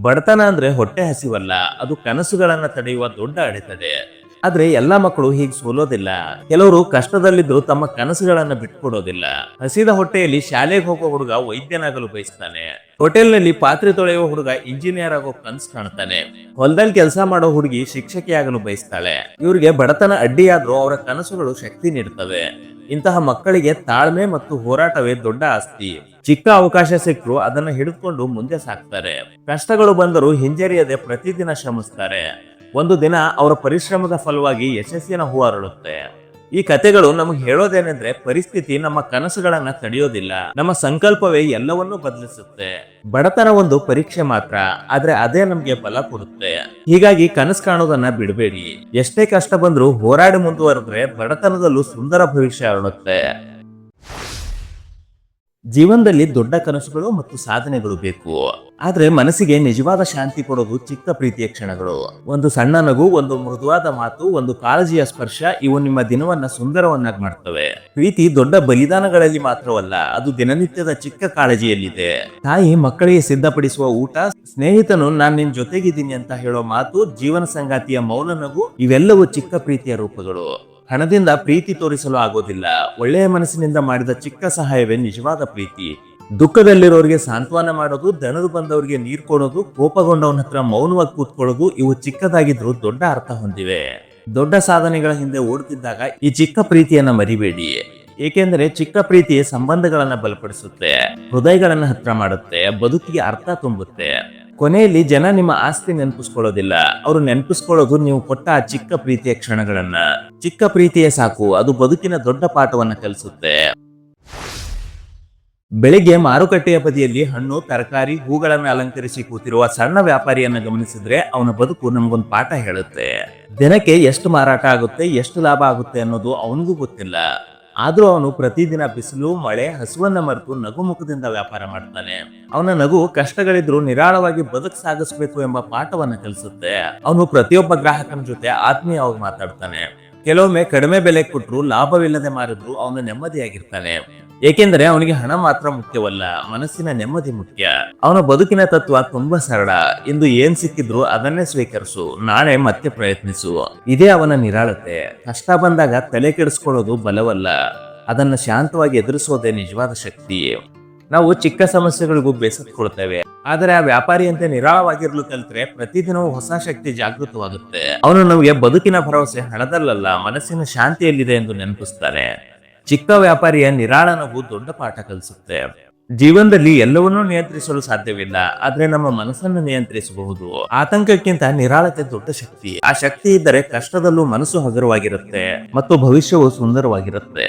ಬಡತನ ಅಂದ್ರೆ ಹೊಟ್ಟೆ ಹಸಿವಲ್ಲ, ಅದು ಕನಸುಗಳನ್ನ ತಡೆಯುವ ದೊಡ್ಡ ಅಡೆತಡೆ. ಆದ್ರೆ ಎಲ್ಲಾ ಮಕ್ಕಳು ಹೀಗೆ ಸೋಲೋದಿಲ್ಲ. ಕೆಲವರು ಕಷ್ಟದಲ್ಲಿದ್ದು ತಮ್ಮ ಕನಸುಗಳನ್ನ ಬಿಟ್ಕೊಡೋದಿಲ್ಲ. ಹಸಿದ ಹೊಟ್ಟೆಯಲ್ಲಿ ಶಾಲೆಗೆ ಹೋಗೋ ಹುಡುಗ ವೈದ್ಯನಾಗಲು ಬಯಸ್ತಾನೆ. ಹೋಟೆಲ್ನಲ್ಲಿ ಪಾತ್ರೆ ತೊಳೆಯುವ ಹುಡುಗ ಇಂಜಿನಿಯರ್ ಆಗೋ ಕನಸು ಕಾಣ್ತಾನೆ. ಹೊಲದಲ್ಲಿ ಕೆಲಸ ಮಾಡೋ ಹುಡುಗಿ ಶಿಕ್ಷಕಿಯಾಗಲು ಬಯಸ್ತಾಳೆ. ಇವ್ರಿಗೆ ಬಡತನ ಅಡ್ಡಿಯಾದ್ರೂ ಅವರ ಕನಸುಗಳು ಶಕ್ತಿ ನೀಡುತ್ತವೆ ಇಂತಹ ಮಕ್ಕಳಿಗೆ ತಾಳ್ಮೆ ಮತ್ತು ಹೋರಾಟವೇ ದೊಡ್ಡ ಆಸ್ತಿ. ಚಿಕ್ಕ ಅವಕಾಶ ಸಿಕ್ಕರು ಅದನ್ನು ಹಿಡಿದುಕೊಂಡು ಮುಂದೆ ಸಾಕ್ತಾರೆ. ಕಷ್ಟಗಳು ಬಂದರೂ ಹಿಂಜರಿಯದೆ ಪ್ರತಿದಿನ ಶ್ರಮಿಸ್ತಾರೆ. ಒಂದು ದಿನ ಅವರ ಪರಿಶ್ರಮದ ಫಲವಾಗಿ ಯಶಸ್ಸಿನ ಹೂ ಅರಳುತ್ತೆ. ಈ ಕತೆಗಳು ನಮಗೆ ಹೇಳೋದೇನೆಂದ್ರೆ ಪರಿಸ್ಥಿತಿ ನಮ್ಮ ಕನಸುಗಳನ್ನ ತಡೆಯೋದಿಲ್ಲ. ನಮ್ಮ ಸಂಕಲ್ಪವೇ ಎಲ್ಲವನ್ನೂ ಬದಲಿಸುತ್ತೆ. ಬಡತನ ಒಂದು ಪರೀಕ್ಷೆ ಮಾತ್ರ, ಆದ್ರೆ ಅದೇ ನಮ್ಗೆ ಬಲ ಕೊಡುತ್ತೆ. ಹೀಗಾಗಿ ಕನಸು ಕಾಣೋದನ್ನ ಬಿಡಬೇಡಿ. ಎಷ್ಟೇ ಕಷ್ಟ ಬಂದ್ರೂ ಹೋರಾಡಿ ಮುಂದುವರೆದ್ರೆ ಬಡತನದಲ್ಲೂ ಸುಂದರ ಭವಿಷ್ಯ ಅರಳುತ್ತೆ. ಜೀವನದಲ್ಲಿ ದೊಡ್ಡ ಕನಸುಗಳು ಮತ್ತು ಸಾಧನೆಗಳು ಬೇಕು. ಆದ್ರೆ ಮನಸ್ಸಿಗೆ ನಿಜವಾದ ಶಾಂತಿ ಕೊಡೋದು ಚಿಕ್ಕ ಪ್ರೀತಿಯ ಕ್ಷಣಗಳು. ಒಂದು ಸಣ್ಣ ನಗು, ಒಂದು ಮೃದುವಾದ ಮಾತು, ಒಂದು ಕಾಳಜಿಯ ಸ್ಪರ್ಶ, ಇವು ನಿಮ್ಮ ದಿನವನ್ನ ಸುಂದರವನ್ನಾಗಿ ಮಾಡ್ತವೆ. ಪ್ರೀತಿ ದೊಡ್ಡ ಬಲಿದಾನಗಳಲ್ಲಿ ಮಾತ್ರವಲ್ಲ, ಅದು ದಿನನಿತ್ಯದ ಚಿಕ್ಕ ಕಾಳಜಿಯಲ್ಲಿದೆ. ತಾಯಿ ಮಕ್ಕಳಿಗೆ ಸಿದ್ಧಪಡಿಸುವ ಊಟ, ಸ್ನೇಹಿತನು ನಾನು ನಿನ್ ಜೊತೆಗಿದ್ದೀನಿ ಅಂತ ಹೇಳೋ ಮಾತು, ಜೀವನ ಸಂಗಾತಿಯ ಮೌನ ಇವೆಲ್ಲವೂ ಚಿಕ್ಕ ಪ್ರೀತಿಯ ರೂಪಗಳು. ಹಣದಿಂದ ಪ್ರೀತಿ ತೋರಿಸಲು ಆಗೋದಿಲ್ಲ. ಒಳ್ಳೆಯ ಮನಸ್ಸಿನಿಂದ ಮಾಡಿದ ಚಿಕ್ಕ ಸಹಾಯವೇ ನಿಜವಾದ ಪ್ರೀತಿ. ದುಃಖದಲ್ಲಿರೋರಿಗೆ ಸಾಂತ್ವನ ಮಾಡೋದು, ದನರು ಬಂದವರಿಗೆ ನೀರು ಕೊಡೋದು, ಕೋಪಗೊಂಡವನ ಹತ್ರ ಮೌನವಾಗಿ ಕೂತ್ಕೊಳ್ಳೋದು ಇವು ಚಿಕ್ಕದಾಗಿದ್ರು ದೊಡ್ಡ ಅರ್ಥ ಹೊಂದಿವೆ. ದೊಡ್ಡ ಸಾಧನೆಗಳ ಹಿಂದೆ ಓಡುತ್ತಿದ್ದಾಗ ಈ ಚಿಕ್ಕ ಪ್ರೀತಿಯನ್ನ ಮರಿಬೇಡಿ. ಏಕೆಂದರೆ ಚಿಕ್ಕ ಪ್ರೀತಿ ಸಂಬಂಧಗಳನ್ನ ಬಲಪಡಿಸುತ್ತೆ, ಹೃದಯಗಳನ್ನ ಹತ್ರ ಮಾಡುತ್ತೆ, ಬದುಕಿಗೆ ಅರ್ಥ ತುಂಬುತ್ತೆ. ಕೊನೆಯಲ್ಲಿ ಜನ ನಿಮ್ಮ ಆಸ್ತಿ ನೆನಪಿಸ್ಕೊಳ್ಳೋದಿಲ್ಲ. ಅವರು ನೆನಪಿಸ್ಕೊಳ್ಳೋದು ನೀವು ಕೊಟ್ಟ ಆ ಚಿಕ್ಕ ಪ್ರೀತಿಯ ಕ್ಷಣಗಳನ್ನ. ಚಿಕ್ಕ ಪ್ರೀತಿಯೇ ಸಾಕು, ಅದು ಬದುಕಿನ ದೊಡ್ಡ ಪಾಠವನ್ನ ಕಲಿಸುತ್ತೆ. ಬೆಳಿಗ್ಗೆ ಮಾರುಕಟ್ಟೆಯ ಬದಿಯಲ್ಲಿ ಹಣ್ಣು, ತರಕಾರಿ, ಹೂಗಳನ್ನು ಅಲಂಕರಿಸಿ ಕೂತಿರುವ ಸಣ್ಣ ವ್ಯಾಪಾರಿಯನ್ನ ಗಮನಿಸಿದ್ರೆ ಅವನ ಬದುಕು ನಮಗೊಂದು ಪಾಠ ಹೇಳುತ್ತೆ. ದಿನಕ್ಕೆ ಎಷ್ಟು ಮಾರಾಟ ಆಗುತ್ತೆ, ಎಷ್ಟು ಲಾಭ ಆಗುತ್ತೆ ಅನ್ನೋದು ಅವನಿಗೂ ಗೊತ್ತಿಲ್ಲ. ಆದ್ರೂ ಅವನು ಪ್ರತಿದಿನ ಬಿಸಿಲು, ಮಳೆ, ಹಸುವನ್ನ ಮರೆತು ನಗು ಮುಖದಿಂದ ವ್ಯಾಪಾರ ಮಾಡ್ತಾನೆ. ಅವನ ನಗು ಕಷ್ಟಗಳಿದ್ರು ನಿರಾಳವಾಗಿ ಬದುಕು ಸಾಗಿಸ್ಬೇಕು ಎಂಬ ಪಾಠವನ್ನ ಕಲಿಸುತ್ತೆ. ಅವನು ಪ್ರತಿಯೊಬ್ಬ ಗ್ರಾಹಕನ ಜೊತೆ ಆತ್ಮೀಯವಾಗಿ ಮಾತಾಡ್ತಾನೆ. ಕೆಲವೊಮ್ಮೆ ಕಡಿಮೆ ಬೆಲೆ ಕೊಟ್ಟರು ಲಾಭವಿಲ್ಲದೆ ಮಾರಿದ್ರು ಅವನು ನೆಮ್ಮದಿಯಾಗಿರ್ತಾನೆ. ಏಕೆಂದರೆ ಅವನಿಗೆ ಹಣ ಮಾತ್ರ ಮುಖ್ಯವಲ್ಲ, ಮನಸ್ಸಿನ ನೆಮ್ಮದಿ ಮುಖ್ಯ. ಅವನ ಬದುಕಿನ ತತ್ವ ತುಂಬಾ ಸರಳ. ಇಂದು ಏನ್ ಸಿಕ್ಕಿದ್ರು ಅದನ್ನೇ ಸ್ವೀಕರಿಸು, ನಾಳೆ ಮತ್ತೆ ಪ್ರಯತ್ನಿಸು. ಇದೇ ಅವನ ನಿರಾಳತೆ. ಕಷ್ಟ ಬಂದಾಗ ತಲೆ ಕೆಡಿಸ್ಕೊಳ್ಳೋದು ಬಲವಲ್ಲ. ಅದನ್ನ ಶಾಂತವಾಗಿ ಎದುರಿಸೋದೇ ನಿಜವಾದ ಶಕ್ತಿ. ನಾವು ಚಿಕ್ಕ ಸಮಸ್ಯೆಗಳಿಗೂ ಬೇಸತ್ಕೊಳ್ತೇವೆ. ಆದರೆ ಆ ವ್ಯಾಪಾರಿಯಂತೆ ನಿರಾಳವಾಗಿರ್ಲು ಕಲ್ತ್ರೆ ಪ್ರತಿದಿನವೂ ಹೊಸ ಶಕ್ತಿ ಜಾಗೃತವಾಗುತ್ತೆ. ಅವನು ನಮಗೆ ಬದುಕಿನ ಭರವಸೆ ಹಣದಲ್ಲಲ್ಲ, ಮನಸ್ಸಿನ ಶಾಂತಿಯಲ್ಲಿದೆ ಎಂದು ನೆನಪಿಸ್ತಾನೆ. ಚಿಕ್ಕ ವ್ಯಾಪಾರಿಯ ನಿರಾಳ ನಗು ದೊಡ್ಡ ಪಾಠ ಕಲಿಸುತ್ತೆ. ಜೀವನದಲ್ಲಿ ಎಲ್ಲವನ್ನೂ ನಿಯಂತ್ರಿಸಲು ಸಾಧ್ಯವಿಲ್ಲ, ಆದ್ರೆ ನಮ್ಮ ಮನಸ್ಸನ್ನು ನಿಯಂತ್ರಿಸಬಹುದು. ಆತಂಕಕ್ಕಿಂತ ನಿರಾಳತೆ ದೊಡ್ಡ ಶಕ್ತಿ. ಆ ಶಕ್ತಿ ಇದ್ದರೆ ಕಷ್ಟದಲ್ಲೂ ಮನಸ್ಸು ಹಗುರವಾಗಿರುತ್ತೆ, ಮತ್ತು ಭವಿಷ್ಯವು ಸುಂದರವಾಗಿರುತ್ತೆ.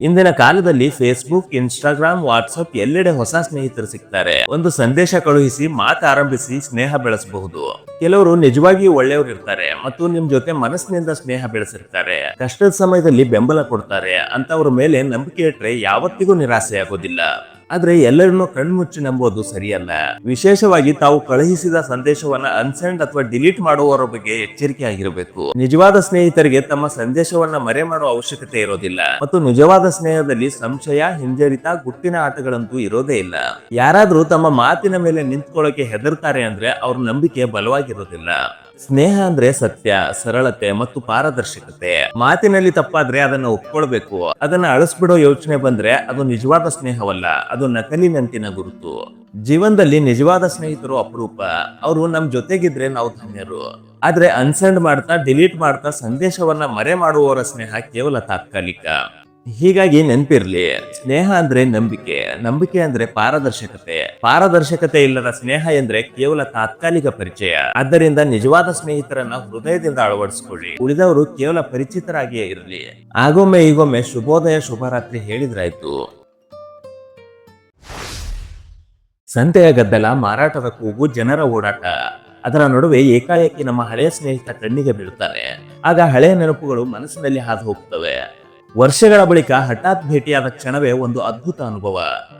ಇಂದಿನ ಕಾಲದಲ್ಲಿ ಫೇಸ್ಬುಕ್ ಇನ್ಸ್ಟಾಗ್ರಾಮ್ ವಾಟ್ಸ್ಆಪ್ ಎಲ್ಲೆಡೆ ಹೊಸ ಸ್ನೇಹಿತರು ಸಿಗ್ತಾರೆ. ಒಂದು ಸಂದೇಶ ಕಳುಹಿಸಿ, ಮಾತು ಆರಂಭಿಸಿ ಸ್ನೇಹ ಬೆಳೆಸಬಹುದು. ಕೆಲವರು ನಿಜವಾಗಿಯೂ ಒಳ್ಳೆಯವರು ಇರ್ತಾರೆ ಮತ್ತು ನಿಮ್ ಜೊತೆ ಮನಸ್ಸಿನಿಂದ ಸ್ನೇಹ ಬೆಳೆಸಿರ್ತಾರೆ. ಕಷ್ಟದ ಸಮಯದಲ್ಲಿ ಬೆಂಬಲ ಕೊಡ್ತಾರೆ. ಅಂತವ್ರ ಮೇಲೆ ನಂಬಿಕೆ ಇಟ್ರೆ ಯಾವತ್ತಿಗೂ ನಿರಾಸೆ ಆಗೋದಿಲ್ಲ ಆದ್ರೆ ಎಲ್ಲರನ್ನೂ ಕಣ್ಮುಚ್ಚಿ ನಂಬೋದು ಸರಿಯಲ್ಲ. ವಿಶೇಷವಾಗಿ ತಾವು ಕಳುಹಿಸಿದ ಸಂದೇಶವನ್ನ ಅನ್ಸೆಂಡ್ ಅಥವಾ ಡಿಲೀಟ್ ಮಾಡುವವರ ಬಗ್ಗೆ ಎಚ್ಚರಿಕೆ ಆಗಿರಬೇಕು. ನಿಜವಾದ ಸ್ನೇಹಿತರಿಗೆ ತಮ್ಮ ಸಂದೇಶವನ್ನ ಮರೆ ಮಾಡುವ ಅವಶ್ಯಕತೆ ಇರೋದಿಲ್ಲ. ಮತ್ತು ನಿಜವಾದ ಸ್ನೇಹದಲ್ಲಿ ಸಂಶಯ, ಹಿಂಜರಿತ, ಗುಟ್ಟಿನ ಆಟಗಳಂತೂ ಇರೋದೇ ಇಲ್ಲ. ಯಾರಾದ್ರೂ ತಮ್ಮ ಮಾತಿನ ಮೇಲೆ ನಿಂತ್ಕೊಳ್ಳೋಕೆ ಹೆದರ್ತಾರೆ ಅಂದ್ರೆ ಅವ್ರ ನಂಬಿಕೆ ಬಲವಾಗಿರೋದಿಲ್ಲ. ಸ್ನೇಹ ಅಂದ್ರೆ ಸತ್ಯ, ಸರಳತೆ ಮತ್ತು ಪಾರದರ್ಶಕತೆ. ಮಾತಿನಲ್ಲಿ ತಪ್ಪಾದ್ರೆ ಅದನ್ನ ಒಪ್ಕೊಳ್ಬೇಕು. ಅದನ್ನ ಅಳಿಸ್ಬಿಡೋ ಯೋಚನೆ ಬಂದ್ರೆ ಅದು ನಿಜವಾದ ಸ್ನೇಹವಲ್ಲ, ಅದು ನಕಲಿ ನಂತಿನ ಗುರುತು. ಜೀವನದಲ್ಲಿ ನಿಜವಾದ ಸ್ನೇಹಿತರು ಅಪರೂಪ. ಅವರು ನಮ್ ಜೊತೆಗಿದ್ರೆ ನಾವು ಧನ್ಯರು. ಆದ್ರೆ ಅನ್ಸೆಂಡ್ ಮಾಡ್ತಾ, ಡಿಲೀಟ್ ಮಾಡ್ತಾ ಸಂದೇಶವನ್ನ ಮರೆ ಮಾಡುವವರ ಸ್ನೇಹ ಕೇವಲ ತಾತ್ಕಾಲಿಕ. ಹೀಗಾಗಿ ನೆನ್ಪಿರ್ಲಿ, ಸ್ನೇಹ ಅಂದ್ರೆ ನಂಬಿಕೆ. ನಂಬಿಕೆ ಅಂದ್ರೆ ಪಾರದರ್ಶಕತೆ. ಪಾರದರ್ಶಕತೆ ಇಲ್ಲದ ಸ್ನೇಹ ಎಂದ್ರೆ ಕೇವಲ ತಾತ್ಕಾಲಿಕ ಪರಿಚಯ. ಆದ್ದರಿಂದ ನಿಜವಾದ ಸ್ನೇಹಿತರನ್ನ ಹೃದಯದಿಂದ ಅಳವಡಿಸಿಕೊಳ್ಳಿ. ಉಳಿದವರು ಕೇವಲ ಪರಿಚಿತರಾಗಿಯೇ ಇರಲಿ. ಆಗೊಮ್ಮೆ ಈಗೊಮ್ಮೆ ಶುಭೋದಯ, ಶುಭರಾತ್ರಿ ಹೇಳಿದ್ರಾಯ್ತು. ಸಂತೆಯ ಗದ್ದಲ, ಮಾರಾಟದ ಕೂಗು, ಜನರ ಓಡಾಟ. ಅದರ ನಡುವೆ ಏಕಾಏಕಿ ನಮ್ಮ ಹಳೆಯ ಸ್ನೇಹಿತ ಕಣ್ಣಿಗೆ ಬೀಳ್ತಾರೆ ಆಗ ಹಳೆಯ ನೆನಪುಗಳು ಮನಸ್ಸಿನಲ್ಲಿ ಹಾದು ಹೋಗ್ತವೆ. ವರ್ಷಗಳ ಬಳಿಕ ಹಠಾತ್ ಭೇಟಿಯಾದ ಕ್ಷಣವೇ ಒಂದು ಅದ್ಭುತ ಅನುಭವ.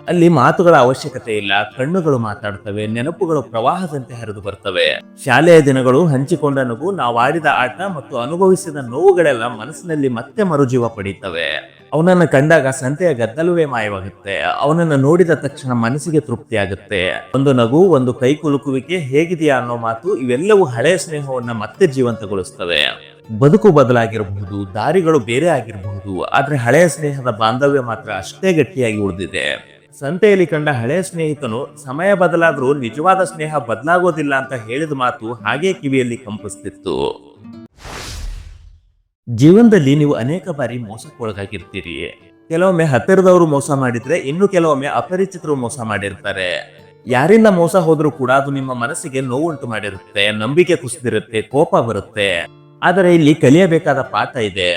ಅಲ್ಲಿ ಮಾತುಗಳ ಅವಶ್ಯಕತೆ ಇಲ್ಲ, ಕಣ್ಣುಗಳು ಮಾತಾಡ್ತವೆ, ನೆನಪುಗಳು ಪ್ರವಾಹದಂತೆ ಹರಿದು ಬರ್ತವೆ. ಶಾಲೆಯ ದಿನಗಳು ಹಂಚಿಕೊಂಡ ನಗು ನಾವು ಆಡಿದ ಆಟ ಮತ್ತು ಅನುಭವಿಸಿದ ನೋವುಗಳೆಲ್ಲ ಮನಸ್ಸಿನಲ್ಲಿ ಮತ್ತೆ ಮರುಜೀವ ಪಡೀತವೆ. ಅವನನ್ನ ಕಂಡಾಗ ಸಂತೆಯ ಗದ್ದಲವೇ ಮಾಯವಾಗುತ್ತೆ. ಅವನನ್ನು ನೋಡಿದ ತಕ್ಷಣ ಮನಸ್ಸಿಗೆ ತೃಪ್ತಿಯಾಗುತ್ತೆ ಒಂದು ನಗು, ಒಂದು ಕೈ ಕುಲುಕುವಿಕೆ ಹೇಗಿದೆಯಾ ಅನ್ನೋ ಮಾತು ಇವೆಲ್ಲವೂ ಹಳೆಯ ಸ್ನೇಹವನ್ನ ಮತ್ತೆ ಜೀವಂತಗೊಳಿಸ್ತವೆ. ಬದುಕು ಬದಲಾಗಿರಬಹುದು, ದಾರಿಗಳು ಬೇರೆ ಆಗಿರಬಹುದು, ಆದ್ರೆ ಹಳೆಯ ಸ್ನೇಹದ ಬಾಂಧವ್ಯ ಮಾತ್ರ ಅಷ್ಟೇ ಗಟ್ಟಿಯಾಗಿ ಉಳಿದಿದೆ. ಸಂತೆಯಲ್ಲಿ ಕಂಡ ಹಳೆಯ ಸ್ನೇಹಿತನು, ಸಮಯ ಬದಲಾದರೂ ನಿಜವಾದ ಸ್ನೇಹ ಬದಲಾಗೋದಿಲ್ಲ ಅಂತ ಹೇಳಿದ ಮಾತು ಹಾಗೆ ಕಿವಿಯಲ್ಲಿ ಕಂಪಿಸ್ತಿತ್ತು. ಜೀವನದಲ್ಲಿ ನೀವು ಅನೇಕ ಬಾರಿ ಮೋಸಕ್ಕೊಳಗಾಗಿರ್ತೀರಿ. ಕೆಲವೊಮ್ಮೆ ಹತ್ತಿರದವರು ಮೋಸ ಮಾಡಿದ್ರೆ ಇನ್ನು ಕೆಲವೊಮ್ಮೆ ಅಪರಿಚಿತರು ಮೋಸ ಮಾಡಿರ್ತಾರೆ. ಯಾರಿಂದ ಮೋಸ ಹೋದ್ರೂ ಕೂಡ ಅದು ನಿಮ್ಮ ಮನಸ್ಸಿಗೆ ನೋವುಂಟು ಮಾಡಿರುತ್ತೆ, ನಂಬಿಕೆ ಕುಸಿದಿರುತ್ತೆ, ಕೋಪ ಬರುತ್ತೆ. ಆದರೆ ಇಲ್ಲಿ ಕಲಿಯಬೇಕಾದ ಪಾಠ ಇದೆ.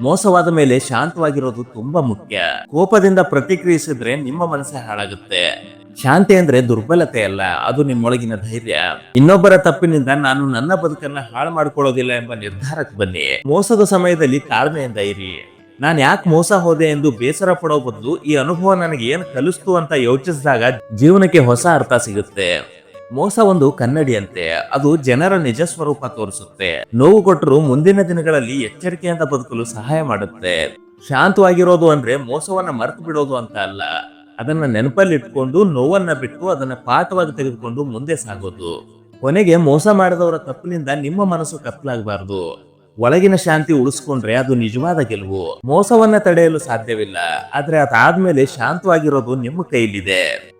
ಮೋಸವಾದ ಮೇಲೆ ಶಾಂತವಾಗಿರೋದು ತುಂಬಾ ಮುಖ್ಯ. ಕೋಪದಿಂದ ಪ್ರತಿಕ್ರಿಯಿಸಿದ್ರೆ ನಿಮ್ಮ ಮನಸ್ಸೇ ಹಾಳಾಗುತ್ತೆ. ಶಾಂತಿ ಅಂದ್ರೆ ದುರ್ಬಲತೆ ಅಲ್ಲ, ಅದು ನಿಮ್ಮೊಳಗಿನ ಧೈರ್ಯ. ಇನ್ನೊಬ್ಬರ ತಪ್ಪಿನಿಂದ ನಾನು ನನ್ನ ಬದುಕನ್ನ ಹಾಳು ಮಾಡ್ಕೊಳ್ಳೋದಿಲ್ಲ ಎಂಬ ನಿರ್ಧಾರಕ್ಕೆ ಬನ್ನಿ. ಮೋಸದ ಸಮಯದಲ್ಲಿ ತಾಳ್ಮೆಯಿಂದ ಇರಿ. ನಾನು ಯಾಕೆ ಮೋಸ ಹೋದೆ ಎಂದು ಬೇಸರ ಪಡೋ ಬದಲು ಈ ಅನುಭವ ನನಗೆ ಏನ್ ಕಲಿಸ್ತು ಅಂತ ಯೋಚಿಸಿದಾಗ ಜೀವನಕ್ಕೆ ಹೊಸ ಅರ್ಥ ಸಿಗುತ್ತೆ. ಮೋಸ ಒಂದು ಕನ್ನಡಿಯಂತೆ. ಅದು ಜನರ ನಿಜ ಸ್ವರೂಪ ತೋರಿಸುತ್ತೆ. ನೋವು ಕೊಟ್ಟರು ಮುಂದಿನ ದಿನಗಳಲ್ಲಿ ಎಚ್ಚರಿಕೆಯಿಂದ ಬದುಕಲು ಸಹಾಯ ಮಾಡುತ್ತೆ. ಶಾಂತವಾಗಿರೋದು ಅಂದ್ರೆ ಮೋಸವನ್ನ ಮರೆತು ಬಿಡೋದು ಅಂತ ಅಲ್ಲ. ಅದನ್ನ ನೆನಪಲ್ಲಿ ಇಟ್ಕೊಂಡು ನೋವನ್ನ ಬಿಟ್ಟು ಅದನ್ನ ಪಾಠವಾಗಿ ತೆಗೆದುಕೊಂಡು ಮುಂದೆ ಸಾಗೋದು. ಕೊನೆಗೆ ಮೋಸ ಮಾಡಿದವರ ತಪ್ಪಿನಿಂದ ನಿಮ್ಮ ಮನಸ್ಸು ಕಪ್ಪಲಾಗಬಾರದು ಒಳಗಿನ ಶಾಂತಿ ಉಳಿಸ್ಕೊಂಡ್ರೆ ಅದು ನಿಜವಾದ ಗೆಲುವು. ಮೋಸವನ್ನ ತಡೆಯಲು ಸಾಧ್ಯವಿಲ್ಲ. ಆದ್ರೆ ಅದಾದ್ಮೇಲೆ ಶಾಂತವಾಗಿರೋದು ನಿಮ್ಮ ಕೈಲಿದೆ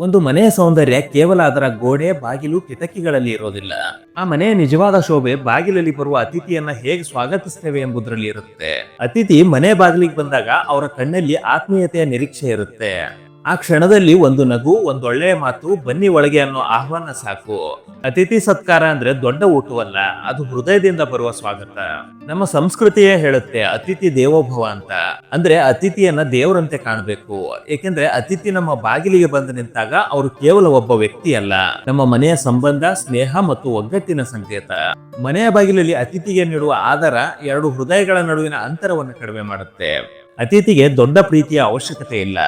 ಒಂದು ಮನೆಯ ಸೌಂದರ್ಯ ಕೇವಲ ಅದರ ಗೋಡೆ, ಬಾಗಿಲು, ಕಿಟಕಿಗಳಲ್ಲಿ ಇರೋದಿಲ್ಲ. ಆ ಮನೆಯ ನಿಜವಾದ ಶೋಭೆ ಬಾಗಿಲಲ್ಲಿ ಬರುವ ಅತಿಥಿಯನ್ನ ಹೇಗೆ ಸ್ವಾಗತಿಸ್ತೇವೆ ಎಂಬುದರಲ್ಲಿ ಇರುತ್ತೆ. ಅತಿಥಿ ಮನೆ ಬಾಗಿಲಿಗೆ ಬಂದಾಗ ಅವರ ಕಣ್ಣಲ್ಲಿ ಆತ್ಮೀಯತೆಯ ನಿರೀಕ್ಷೆ ಇರುತ್ತೆ. ಆ ಕ್ಷಣದಲ್ಲಿ ಒಂದು ನಗು, ಒಂದು ಒಳ್ಳೆಯ ಮಾತು, ಬನ್ನಿ ಒಳಗೆ ಅನ್ನೋ ಆಹ್ವಾನ ಸಾಕು. ಅತಿಥಿ ಸತ್ಕಾರ ಅಂದ್ರೆ ದೊಡ್ಡ ಊಟವಲ್ಲ, ಅದು ಹೃದಯದಿಂದ ಬರುವ ಸ್ವಾಗತ. ನಮ್ಮ ಸಂಸ್ಕೃತಿಯೇ ಹೇಳುತ್ತೆ ಅತಿಥಿ ದೇವೋಭವ ಅಂತ. ಅಂದ್ರೆ ಅತಿಥಿಯನ್ನ ದೇವರಂತೆ ಕಾಣಬೇಕು. ಏಕೆಂದ್ರೆ ಅತಿಥಿ ನಮ್ಮ ಬಾಗಿಲಿಗೆ ಬಂದು ನಿಂತಾಗ ಅವರು ಕೇವಲ ಒಬ್ಬ ವ್ಯಕ್ತಿ ಅಲ್ಲ. ನಮ್ಮ ಮನೆಯ ಸಂಬಂಧ, ಸ್ನೇಹ ಮತ್ತು ಒಗ್ಗಟ್ಟಿನ ಸಂಕೇತ. ಮನೆಯ ಬಾಗಿಲಲ್ಲಿ ಅತಿಥಿಗೆ ನೀಡುವ ಆಧಾರ ಎರಡು ಹೃದಯಗಳ ನಡುವಿನ ಅಂತರವನ್ನು ಕಡಿಮೆ ಮಾಡುತ್ತೆ. ಅತಿಥಿಗೆ ದೊಡ್ಡ ಪ್ರೀತಿಯ ಅವಶ್ಯಕತೆ ಇಲ್ಲ.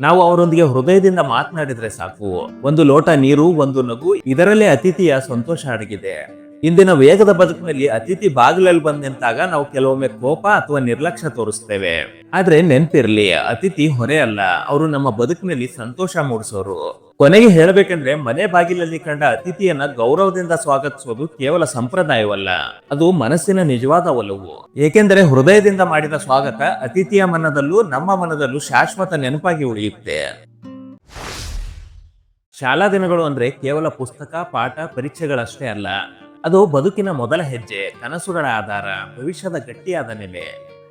ನಾವು ಅವರೊಂದಿಗೆ ಹೃದಯದಿಂದ ಮಾತನಾಡಿದ್ರೆ ಸಾಕು. ಒಂದು ಲೋಟ ನೀರು ಒಂದು ನಗು ಇದರಲ್ಲೇ ಅತಿಥಿಯ ಸಂತೋಷ ಅಡಗಿದೆ. ಇಂದಿನ ವೇಗದ ಬದುಕಿನಲ್ಲಿ ಅತಿಥಿ ಬಾಗಿಲಲ್ಲಿ ಬಂದ್ ನಿಂತಾಗ ನಾವು ಕೆಲವೊಮ್ಮೆ ಕೋಪ ಅಥವಾ ನಿರ್ಲಕ್ಷ್ಯ ತೋರಿಸ್ತೇವೆ. ಆದ್ರೆ ನೆನ್ಪಿರ್ಲಿ, ಅತಿಥಿ ಹೊರೆ ಅಲ್ಲ, ಅವರು ನಮ್ಮ ಬದುಕಿನಲ್ಲಿ ಸಂತೋಷ ಮೂಡಿಸೋರು. ಕೊನೆಗೆ ಹೇಳಬೇಕಂದ್ರೆ, ಮನೆ ಬಾಗಿಲಲ್ಲಿ ಕಂಡ ಅತಿಥಿಯನ್ನ ಗೌರವದಿಂದ ಸ್ವಾಗತಿಸೋದು ಕೇವಲ ಸಂಪ್ರದಾಯವಲ್ಲ, ಅದು ಮನಸ್ಸಿನ ನಿಜವಾದ ಒಲವು. ಏಕೆಂದರೆ ಹೃದಯದಿಂದ ಮಾಡಿದ ಸ್ವಾಗತ ಅತಿಥಿಯ ಮನದಲ್ಲೂ ನಮ್ಮ ಮನದಲ್ಲೂ ಶಾಶ್ವತ ನೆನಪಾಗಿ ಉಳಿಯುತ್ತೆ. ಶಾಲಾ ದಿನಗಳು ಅಂದ್ರೆ ಕೇವಲ ಪುಸ್ತಕ, ಪಾಠ, ಪರೀಕ್ಷೆಗಳಷ್ಟೇ ಅಲ್ಲ ಅದು ಬದುಕಿನ ಮೊದಲ ಹೆಜ್ಜೆ ಕನಸುಗಳ ಆಧಾರ ಭವಿಷ್ಯದ ಗಟ್ಟಿಯಾದ ನೆಲೆ.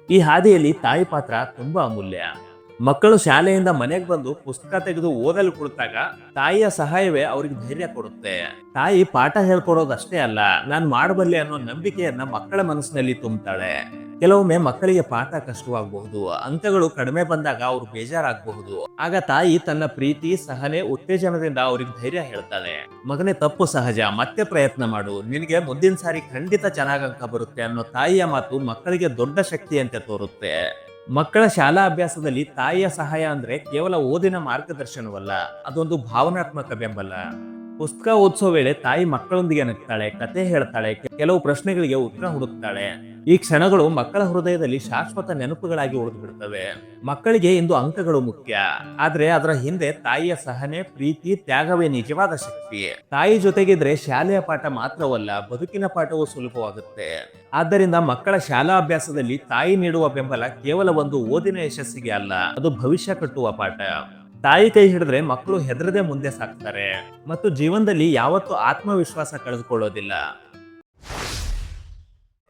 ಈ ಹಾದಿಯಲ್ಲಿ ತಾಯಿ ಪಾತ್ರ ತುಂಬಾ ಅಮೂಲ್ಯ. ಮಕ್ಕಳು ಶಾಲೆಯಿಂದ ಮನೆಗೆ ಬಂದು ಪುಸ್ತಕ ತೆಗೆದು ಓದಲು ಕುಳಿತಾಗ ತಾಯಿಯ ಸಹಾಯವೇ ಅವ್ರಿಗೆ ಧೈರ್ಯ ಕೊಡುತ್ತೆ. ತಾಯಿ ಪಾಠ ಹೇಳ್ಕೊಡೋದಷ್ಟೇ ಅಲ್ಲ, ನಾನು ಮಾಡಬಲ್ಲೆ ಅನ್ನೋ ನಂಬಿಕೆಯನ್ನ ಮಕ್ಕಳ ಮನಸ್ಸಿನಲ್ಲಿ ತುಂಬುತ್ತಾಳೆ ಕೆಲವೊಮ್ಮೆ ಮಕ್ಕಳಿಗೆ ಪಾಠ ಕಷ್ಟವಾಗಬಹುದು ಅಂಕಗಳು ಕಡಿಮೆ ಬಂದಾಗ ಅವ್ರು ಬೇಜಾರಾಗಬಹುದು. ಆಗ ತಾಯಿ ತನ್ನ ಪ್ರೀತಿ, ಸಹನೆ, ಉತ್ತೇಜನದಿಂದ ಅವ್ರಿಗೆ ಧೈರ್ಯ ಹೇಳ್ತಾಳೆ. ಮಗನೇ ತಪ್ಪು ಸಹಜ, ಮತ್ತೆ ಪ್ರಯತ್ನ ಮಾಡು. ನಿನಗೆ ಮುಂದಿನ ಸಾರಿ ಖಂಡಿತ ಚೆನ್ನಾಗಿ ಬರುತ್ತೆ ಅನ್ನೋ ತಾಯಿಯ ಮಾತು ಮಕ್ಕಳಿಗೆ ದೊಡ್ಡ ಶಕ್ತಿಯಂತೆ ತೋರುತ್ತೆ. ಮಕ್ಕಳ ಶಾಲಾ ಅಭ್ಯಾಸದಲ್ಲಿ ತಾಯಿಯ ಸಹಾಯ ಅಂದ್ರೆ ಕೇವಲ ಓದಿನ ಮಾರ್ಗದರ್ಶನವಲ್ಲ, ಅದೊಂದು ಭಾವನಾತ್ಮಕ ಬೆಂಬಲ. ಪುಸ್ತಕ ಓದಿಸೋ ವೇಳೆ ತಾಯಿ ಮಕ್ಕಳೊಂದಿಗೆ ನಗ್ತಾಳೆ, ಕತೆ ಹೇಳ್ತಾಳೆ ಕೆಲವು ಪ್ರಶ್ನೆಗಳಿಗೆ ಉತ್ತರ ಹುಡುಕ್ತಾಳೆ. ಈ ಕ್ಷಣಗಳು ಮಕ್ಕಳ ಹೃದಯದಲ್ಲಿ ಶಾಶ್ವತ ನೆನಪುಗಳಾಗಿ ಉಳಿದು ಬಿಡ್ತವೆ ಮಕ್ಕಳಿಗೆ ಇಂದು ಅಂಕಗಳು ಮುಖ್ಯ. ಆದ್ರೆ ಅದರ ಹಿಂದೆ ತಾಯಿಯ ಸಹನೆ, ಪ್ರೀತಿ, ತ್ಯಾಗವೇ ನಿಜವಾದ ಶಕ್ತಿ. ತಾಯಿ ಜೊತೆಗಿದ್ರೆ ಶಾಲೆಯ ಪಾಠ ಮಾತ್ರವಲ್ಲ, ಬದುಕಿನ ಪಾಠವೂ ಸುಲಭವಾಗುತ್ತೆ. ಆದ್ದರಿಂದ ಮಕ್ಕಳ ಶಾಲಾ ಅಭ್ಯಾಸದಲ್ಲಿ ತಾಯಿ ನೀಡುವ ಬೆಂಬಲ ಕೇವಲ ಒಂದು ಓದಿನ ಯಶಸ್ಸಿಗೆ ಅಲ್ಲ, ಅದು ಭವಿಷ್ಯ ಕಟ್ಟುವ ಪಾಠ. ತಾಯಿ ಕೈ ಹಿಡಿದ್ರೆ ಮಕ್ಕಳು ಹೆದರದೆ ಮುಂದೆ ಸಾಕ್ತಾರೆ ಮತ್ತು ಜೀವನದಲ್ಲಿ ಯಾವತ್ತೂ ಆತ್ಮವಿಶ್ವಾಸ ಕಳೆದುಕೊಳ್ಳೋದಿಲ್ಲ.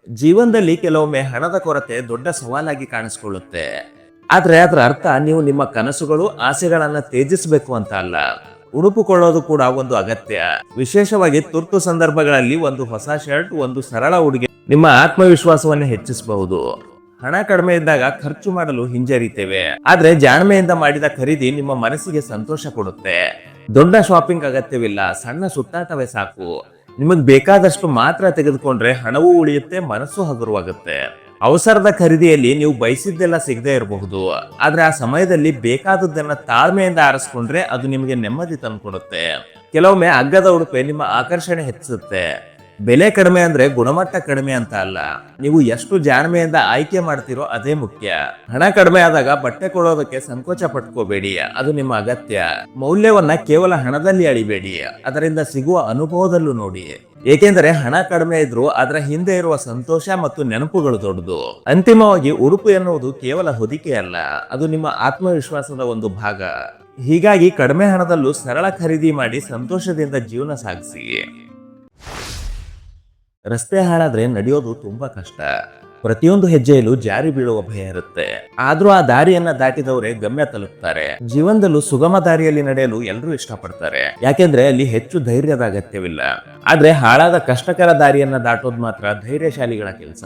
ಜೀವನದಲ್ಲಿ ಕೆಲವೊಮ್ಮೆ ಹಣದ ಕೊರತೆ ದೊಡ್ಡ ಸವಾಲಾಗಿ ಕಾಣಿಸ್ಕೊಳ್ಳುತ್ತೆ. ಆದ್ರೆ ಅದರ ಅರ್ಥ ನೀವು ನಿಮ್ಮ ಕನಸುಗಳು, ಆಸೆಗಳನ್ನ ತೇಜಿಸಬೇಕು ಅಂತ ಅಲ್ಲ. ಉಡುಪುಕೊಳ್ಳೋದು ಕೂಡ ಒಂದು ಅಗತ್ಯ. ವಿಶೇಷವಾಗಿ ತುರ್ತು ಸಂದರ್ಭಗಳಲ್ಲಿ ಒಂದು ಹೊಸ ಶರ್ಟ್, ಒಂದು ಸರಳ ಉಡುಗೆ ನಿಮ್ಮ ಆತ್ಮವಿಶ್ವಾಸವನ್ನು ಹೆಚ್ಚಿಸಬಹುದು. ಹಣ ಕಡಿಮೆ ಇದ್ದಾಗ ಖರ್ಚು ಮಾಡಲು ಹಿಂಜರಿತೇವೆ. ಆದ್ರೆ ಜಾಣ್ಮೆಯಿಂದ ಮಾಡಿದ ಖರೀದಿ ನಿಮ್ಮ ಮನಸ್ಸಿಗೆ ಸಂತೋಷ ಕೊಡುತ್ತೆ. ದೊಡ್ಡ ಶಾಪಿಂಗ್ ಅಗತ್ಯವಿಲ್ಲ, ಸಣ್ಣ ಸುತ್ತಾಟವೇ ಸಾಕು. ನಿಮಗ್ ಬೇಕಾದಷ್ಟು ಮಾತ್ರ ತೆಗೆದುಕೊಂಡ್ರೆ ಹಣವೂ ಉಳಿಯುತ್ತೆ, ಮನಸ್ಸು ಹಗುರವಾಗುತ್ತೆ. ಅವಸರದ ಖರೀದಿಯಲ್ಲಿ ನೀವು ಬಯಸಿದ್ದೆಲ್ಲ ಸಿಗದೆ ಇರಬಹುದು. ಆದ್ರೆ ಆ ಸಮಯದಲ್ಲಿ ಬೇಕಾದದ್ದನ್ನ ತಾಳ್ಮೆಯಿಂದ ಆರಿಸ್ಕೊಂಡ್ರೆ ಅದು ನಿಮಗೆ ನೆಮ್ಮದಿ ತಂದ್ಕೊಡುತ್ತೆ. ಕೆಲವೊಮ್ಮೆ ಅಗ್ಗದ ಉಡುಪೆ ನಿಮ್ಮ ಆಕರ್ಷಣೆ ಹೆಚ್ಚಿಸುತ್ತೆ. ಬೆಲೆ ಕಡಿಮೆ ಅಂದ್ರೆ ಗುಣಮಟ್ಟ ಕಡಿಮೆ ಅಂತ ಅಲ್ಲ. ನೀವು ಎಷ್ಟು ಜಾಣ್ಮೆಯಿಂದ ಆಯ್ಕೆ ಮಾಡ್ತಿರೋ ಅದೇ ಮುಖ್ಯ. ಹಣ ಕಡಿಮೆ ಆದಾಗ ಬಟ್ಟೆ ಕೊಡೋದಕ್ಕೆ ಸಂಕೋಚ ಪಟ್ಕೋಬೇಡಿ. ಅದು ನಿಮ್ಮ ಅಗತ್ಯ. ಮೌಲ್ಯವನ್ನ ಕೇವಲ ಹಣದಲ್ಲಿ ಅಳಿಬೇಡಿ. ಅದರಿಂದ ಸಿಗುವ ಅನುಭವದಲ್ಲೂ ನೋಡಿ. ಏಕೆಂದರೆ ಹಣ ಕಡಿಮೆ ಇದ್ರೂ ಅದರ ಹಿಂದೆ ಇರುವ ಸಂತೋಷ ಮತ್ತು ನೆನಪುಗಳು ದೊಡ್ಡದು. ಅಂತಿಮವಾಗಿ ಉಡುಪು ಎನ್ನುವುದು ಕೇವಲ ಹೊದಿಕೆ ಅಲ್ಲ. ಅದು ನಿಮ್ಮ ಆತ್ಮವಿಶ್ವಾಸದ ಒಂದು ಭಾಗ. ಹೀಗಾಗಿ ಕಡಿಮೆ ಹಣದಲ್ಲೂ ಸರಳ ಖರೀದಿ ಮಾಡಿ ಸಂತೋಷದಿಂದ ಜೀವನ ಸಾಗಿಸಿ. ರಸ್ತೆ ಹಾಳಾದ್ರೆ ನಡೆಯೋದು ತುಂಬಾ ಕಷ್ಟ. ಪ್ರತಿಯೊಂದು ಹೆಜ್ಜೆಯಲ್ಲೂ ಜಾರಿ ಬೀಳುವ ಭಯ ಇರುತ್ತೆ. ಆದ್ರೂ ಆ ದಾರಿಯನ್ನ ದಾಟಿದವರೇ ಗಮ್ಯ ತಲುಪ್ತಾರೆ. ಜೀವನದಲ್ಲೂ ಸುಗಮ ದಾರಿಯಲ್ಲಿ ನಡೆಯಲು ಎಲ್ಲರೂ ಇಷ್ಟಪಡ್ತಾರೆ. ಯಾಕೆಂದ್ರೆ ಅಲ್ಲಿ ಹೆಚ್ಚು ಧೈರ್ಯದ ಅಗತ್ಯವಿಲ್ಲ. ಆದ್ರೆ ಹಾಳಾದ ಕಷ್ಟಕರ ದಾರಿಯನ್ನ ದಾಟೋದು ಮಾತ್ರ ಧೈರ್ಯಶಾಲಿಗಳ ಕೆಲಸ.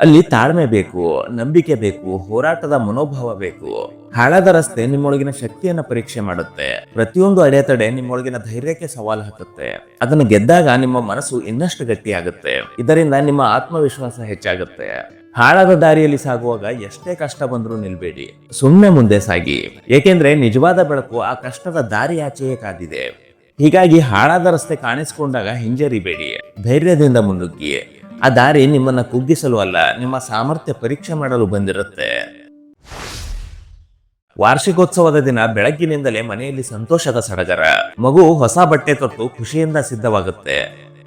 ಅಲ್ಲಿ ತಾಳ್ಮೆ ಬೇಕು, ನಂಬಿಕೆ ಬೇಕು, ಹೋರಾಟದ ಮನೋಭಾವ ಬೇಕು. ಹಾಳಾದ ರಸ್ತೆ ನಿಮ್ಮೊಳಗಿನ ಶಕ್ತಿಯನ್ನ ಪರೀಕ್ಷೆ ಮಾಡುತ್ತೆ. ಪ್ರತಿಯೊಂದು ಅಡೆತಡೆ ನಿಮ್ಮೊಳಗಿನ ಧೈರ್ಯಕ್ಕೆ ಸವಾಲು ಹಾಕುತ್ತೆ. ಅದನ್ನು ಗೆದ್ದಾಗ ನಿಮ್ಮ ಮನಸ್ಸು ಇನ್ನಷ್ಟು ಗಟ್ಟಿಯಾಗುತ್ತೆ. ಇದರಿಂದ ನಿಮ್ಮ ಆತ್ಮವಿಶ್ವಾಸ ಹೆಚ್ಚಾಗುತ್ತೆ. ಹಾಳಾದ ದಾರಿಯಲ್ಲಿ ಸಾಗುವಾಗ ಎಷ್ಟೇ ಕಷ್ಟ ಬಂದರೂ ನಿಲ್ಬೇಡಿ. ಸುಮ್ಮನೆ ಮುಂದೆ ಸಾಗಿ. ಏಕೆಂದ್ರೆ ನಿಜವಾದ ಬೆಳಕು ಆ ಕಷ್ಟದ ದಾರಿ ಆಚೆಯೇ ಕಾದಿದೆ. ಹೀಗಾಗಿ ಹಾಳಾದ ರಸ್ತೆ ಕಾಣಿಸಿಕೊಂಡಾಗ ಹಿಂಜರಿಬೇಡಿ. ಧೈರ್ಯದಿಂದ ಮುನ್ನುಗ್ಗಿ. ಆ ದಾರಿ ನಿಮ್ಮನ್ನ ಕುಗ್ಗಿಸಲು ಅಲ್ಲ, ನಿಮ್ಮ ಸಾಮರ್ಥ್ಯ ಪರೀಕ್ಷೆ ಮಾಡಲು ಬಂದಿರುತ್ತೆ. ವಾರ್ಷಿಕೋತ್ಸವದ ದಿನ ಬೆಳಗ್ಗಿನಿಂದಲೇ ಮನೆಯಲ್ಲಿ ಸಂತೋಷದ ಸಡಗರ. ಮಗು ಹೊಸ ಬಟ್ಟೆ ತೊಟ್ಟು ಖುಷಿಯಿಂದ ಸಿದ್ಧವಾಗುತ್ತೆ.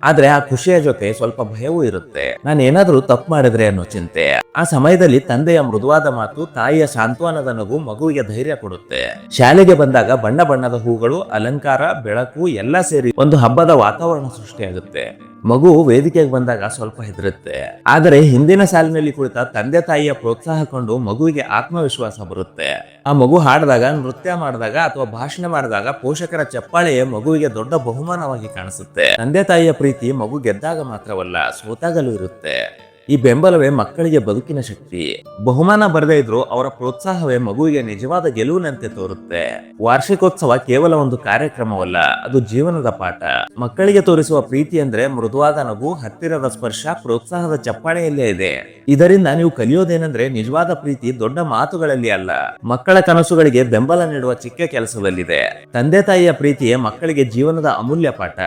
ಆದ್ರೆ ಆ ಖುಷಿಯ ಜೊತೆ ಸ್ವಲ್ಪ ಭಯವೂ ಇರುತ್ತೆ. ನಾನು ಏನಾದರೂ ತಪ್ಪು ಮಾಡಿದ್ರೆ ಅನ್ನೋ ಚಿಂತೆ. ಆ ಸಮಯದಲ್ಲಿ ತಂದೆಯ ಮೃದುವಾದ ಮಾತು, ತಾಯಿಯ ಸಾಂತ್ವನದ ನಗು ಮಗುವಿಗೆ ಧೈರ್ಯ ಕೊಡುತ್ತೆ. ಶಾಲೆಗೆ ಬಂದಾಗ ಬಣ್ಣ ಬಣ್ಣದ ಹೂಗಳು, ಅಲಂಕಾರ, ಬೆಳಕು ಎಲ್ಲ ಸೇರಿ ಒಂದು ಹಬ್ಬದ ವಾತಾವರಣ ಸೃಷ್ಟಿಯಾಗುತ್ತೆ. ಮಗು ವೇದಿಕೆಗೆ ಬಂದಾಗ ಸ್ವಲ್ಪ ಹೆದರುತ್ತೆ. ಆದರೆ ಹಿಂದಿನ ಸಾಲಿನಲ್ಲಿ ಕುಳಿತ ತಂದೆ ತಾಯಿಯ ಪ್ರೋತ್ಸಾಹ ಕೊಂಡು ಮಗುವಿಗೆ ಆತ್ಮವಿಶ್ವಾಸ ಬರುತ್ತೆ. ಆ ಮಗು ಹಾಡಿದಾಗ, ನೃತ್ಯ ಮಾಡಿದಾಗ ಅಥವಾ ಭಾಷಣ ಮಾಡಿದಾಗ ಪೋಷಕರ ಚಪ್ಪಾಳೆ ಮಗುವಿಗೆ ದೊಡ್ಡ ಬಹುಮಾನವಾಗಿ ಕಾಣಿಸುತ್ತೆ. ತಂದೆ ತಾಯಿಯ ಪ್ರೀತಿ ಮಗು ಗೆದ್ದಾಗ ಮಾತ್ರವಲ್ಲ ಸೋತಾಗಲೂ ಇರುತ್ತೆ. ಈ ಬೆಂಬಲವೇ ಮಕ್ಕಳಿಗೆ ಬದುಕಿನ ಶಕ್ತಿ. ಬಹುಮಾನ ಬರದೇ ಇದ್ರು ಅವರ ಪ್ರೋತ್ಸಾಹವೇ ಮಗುವಿಗೆ ನಿಜವಾದ ಗೆಲುವಿನಂತೆ ತೋರುತ್ತೆ. ವಾರ್ಷಿಕೋತ್ಸವ ಕೇವಲ ಒಂದು ಕಾರ್ಯಕ್ರಮವಲ್ಲ, ಅದು ಜೀವನದ ಪಾಠ. ಮಕ್ಕಳಿಗೆ ತೋರಿಸುವ ಪ್ರೀತಿ ಅಂದ್ರೆ ಮೃದುವಾದ ನಗು, ಹತ್ತಿರದ ಸ್ಪರ್ಶ, ಪ್ರೋತ್ಸಾಹದ ಚಪ್ಪಾಳೆಯಲ್ಲೇ ಇದೆ. ಇದರಿಂದ ನೀವು ಕಲಿಯೋದೇನೆಂದ್ರೆ ನಿಜವಾದ ಪ್ರೀತಿ ದೊಡ್ಡ ಮಾತುಗಳಲ್ಲಿ ಅಲ್ಲ. ಮಕ್ಕಳ ಕನಸುಗಳಿಗೆ ಬೆಂಬಲ ನೀಡುವ ಚಿಕ್ಕ ಕೆಲಸದಲ್ಲಿದೆ. ತಂದೆ ತಾಯಿಯ ಪ್ರೀತಿಯೇ ಮಕ್ಕಳಿಗೆ ಜೀವನದ ಅಮೂಲ್ಯ ಪಾಠ.